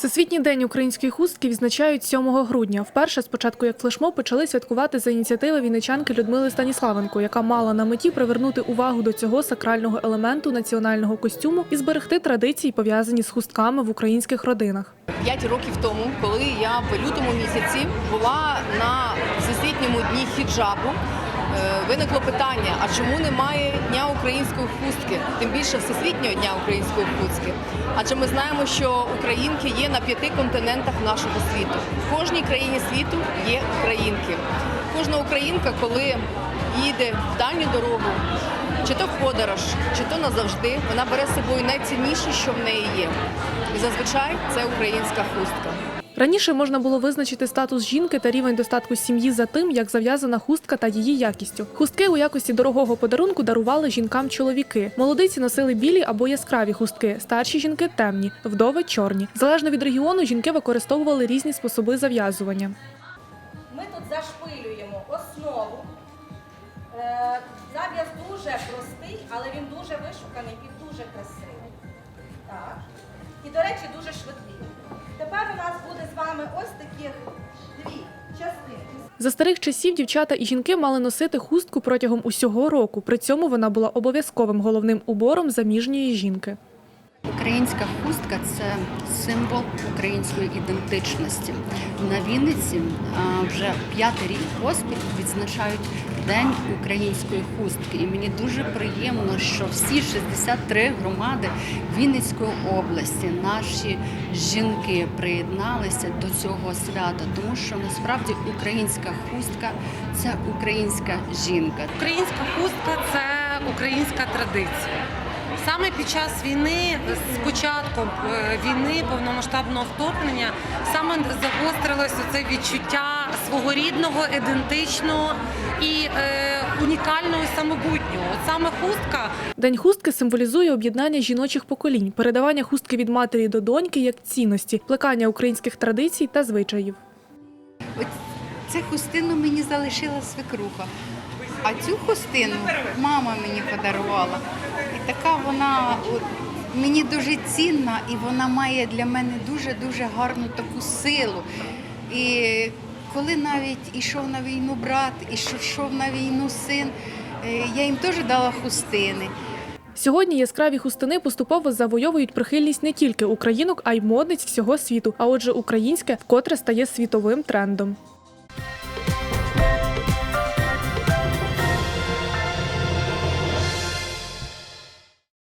Всесвітній день української хустки відзначають 7 грудня. Вперше спочатку як флешмоб почали святкувати за ініціативи вінничанки Людмили Станіславенко, яка мала на меті привернути увагу до цього сакрального елементу національного костюму і зберегти традиції, пов'язані з хустками в українських родинах. П'ять років тому, коли я в лютому місяці була на всесвітньому дні хіджабу, виникло питання: а чому немає дня української хустки, тим більше всесвітнього дня української хустки? Адже ми знаємо, що українки є на п'яти континентах нашого світу. В кожній країні світу є українки. Кожна українка, коли їде в дальню дорогу, чи то в подорож, чи то назавжди, вона бере з собою найцінніше, що в неї є. І зазвичай це українська хустка. Раніше можна було визначити статус жінки та рівень достатку сім'ї за тим, як зав'язана хустка та її якістю. Хустки у якості дорогого подарунку дарували жінкам чоловіки. Молодиці носили білі або яскраві хустки, старші жінки темні, вдови чорні. Залежно від регіону, жінки використовували різні способи зав'язування. Ми тут зашпилюємо основу. Е, Зав'яз дуже простий, але він дуже вишуканий і дуже красивий. Так. І, до речі, дуже швидкий. Вами ось таких дві частинки. За старих часів дівчата і жінки мали носити хустку протягом усього року. При цьому вона була обов'язковим головним убором заміжньої жінки. Українська хустка це символ української ідентичності. На Вінниці вже п'ятий рік поспіль відзначають День української хустки. І мені дуже приємно, що всі 63 громади Вінницької області, наші жінки приєдналися до цього свята, тому що насправді українська хустка це українська жінка. Українська хустка це українська традиція. Саме під час війни, з початком е, війни, повномасштабного вторгнення, саме загострилося це відчуття свого рідного, ідентичного і е, унікального і самобутнього. От саме хустка День хустки символізує об'єднання жіночих поколінь, передавання хустки від матері до доньки як цінності, плекання українських традицій та звичаїв. Цю хустину мені залишила свекруха. А цю хустину мама мені подарувала. І така вона от, мені дуже цінна, і вона має для мене дуже-дуже гарну таку силу. І коли навіть ішов на війну брат, і йшов на війну син, е, я їм теж дала хустини. Сьогодні яскраві хустини поступово завойовують прихильність не тільки українок, а й модниць всього світу. А отже, українське вкотре стає світовим трендом.